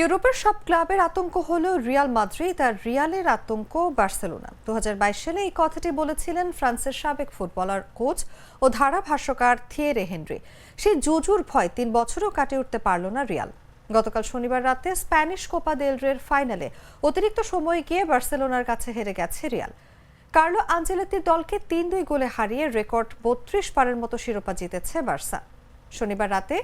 ইউরোপের সব ক্লাবের আতঙ্ক হলো রিয়াল মাদ্রিদ আর রিয়ালের আতঙ্ক বার্সেলোনা। দুহাজার বাইশ সালে এই কথাটি বলেছিলেন ফ্রান্সের সাবেক ফুটবলার, কোচ ও ধারা ধারাভাষ্যকার থিয়েরে হেনরি। সেই জুজুর ভয় তিন বছরও কাটিয়ে উঠতে পারল না রিয়াল। গতকাল শনিবার রাতে স্প্যানিশ কোপা দেল রের ফাইনালে অতিরিক্ত সময় গিয়ে বার্সেলোনার কাছে হেরে গেছে রিয়াল। কার্লো আঞ্জেলেতির দলকে তিন দুই গোলে হারিয়ে রেকর্ড বত্রিশ পারের মতো শিরোপা জিতেছে বার্সা। শনিবার রাতে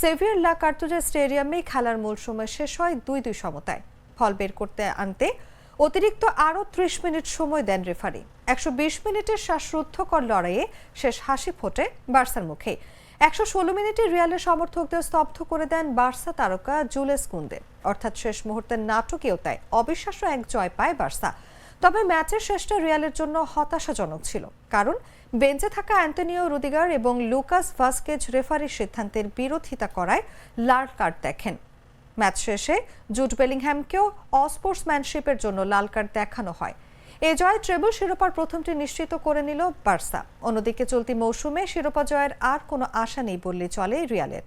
সেভিয়ার লা কার্তুজা স্টেডিয়ামে খেলার মূল সময় শেষ হয় দুই দুই সমতায়। ফল বের করতে আনতে অতিরিক্ত আরও ত্রিশ মিনিট সময় দেন রেফারি। একশো বিশ মিনিটের শ্বাসরুদ্ধকর লড়াইয়ে শেষ হাসি ফোটে বার্সার মুখে। একশো ষোলো মিনিটে রিয়ালের সমর্থকদের স্তব্ধ করে দেন বার্সা তারকা জুলেস কুন্দে। অর্থাৎ শেষ মুহূর্তের নাটকীয়তায় অবিশ্বাস্য এক জয় পায় বার্সা। তবে ম্যাচের শেষটা রিয়ালের জন্য হতাশাজনক ছিল, কারণ বেঞ্চে থাকা অ্যান্টনিও রুদিগার এবং লুকাস ভাস্কেজ রেফারির সিদ্ধান্তের বিরোধিতা করায় লাল কার্ড দেখেন। ম্যাচ শেষে জুট বেলিংহ্যামকেও অস্পোর্টসম্যানশিপের জন্য লাল কার্ড দেখানো হয়। এ জয় ট্রেবল শিরোপার প্রথমটি নিশ্চিত করে নিল বার্সা। অন্যদিকে চলতি মৌসুমে শিরোপা জয়ের আর কোনো আশা নেই বললে চলে রিয়ালের।